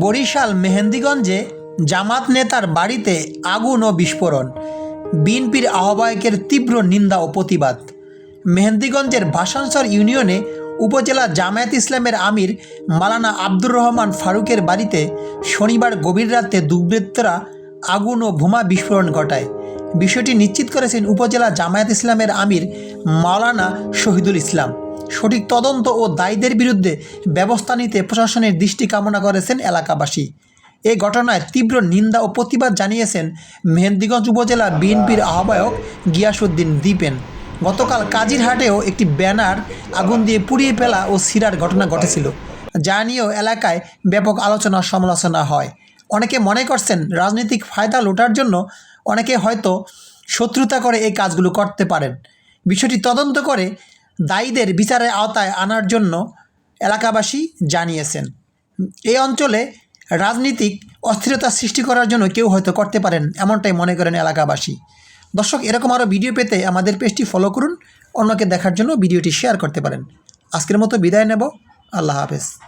বরিশাল মেহেন্দিগঞ্জে জামাত নেতার বাড়িতে আগুন ও বিস্ফোরণ। বিএনপির আহ্বায়কের তীব্র নিন্দা ও প্রতিবাদ। মেহেন্দিগঞ্জের ভাসানসর ইউনিয়নে উপজেলা জামায়াত ইসলামের আমির মালানা আব্দুর রহমান ফারুকের বাড়িতে শনিবার গভীর রাতে দুর্বৃত্তরা আগুন ও বোমা বিস্ফোরণ ঘটায়। বিষয়টি নিশ্চিত করেছেন উপজেলা জামায়াত ইসলামের আমির মাওলানা শহীদুল ইসলাম। সঠিক তদন্ত ও দায়ীদের বিরুদ্ধে ব্যবস্থা নিতে প্রশাসনের দৃষ্টি কামনা করেছেন এলাকাবাসী। এই ঘটনায় তীব্র নিন্দা ও প্রতিবাদ জানিয়েছেন মেহেন্দিগঞ্জ উপজেলা বিএনপির আহ্বায়ক গিয়াসুদ্দিন দীপেন। গতকাল কাজিরহাটেও একটি ব্যানার আগুন দিয়ে পুড়িয়ে ফেলা ও সিরার ঘটনা ঘটেছিল, যা নিয়েও এলাকায় ব্যাপক আলোচনা সমালোচনা হয়। অনেকে মনে করছেন রাজনৈতিক ফায়দা লোটার জন্য অনেকে হয়তো শত্রুতা করে এই কাজগুলো করতে পারেন। বিষয়টি তদন্ত করে দায়ীদের বিচারের আওতায় আনার জন্য এলাকাবাসী জানিয়েছেন। এই অঞ্চলে রাজনীতিক অস্থিরতা সৃষ্টি করার জন্য কেউ হয়তো করতে পারেন এমনটাই মনে করেন এলাকাবাসী। দর্শক, এরকম আরও ভিডিও পেতে আমাদের পেজটি ফলো করুন, অন্যকে দেখার জন্য ভিডিওটি শেয়ার করতে পারেন। আজকের মতো বিদায় নেব। আল্লাহ হাফেজ।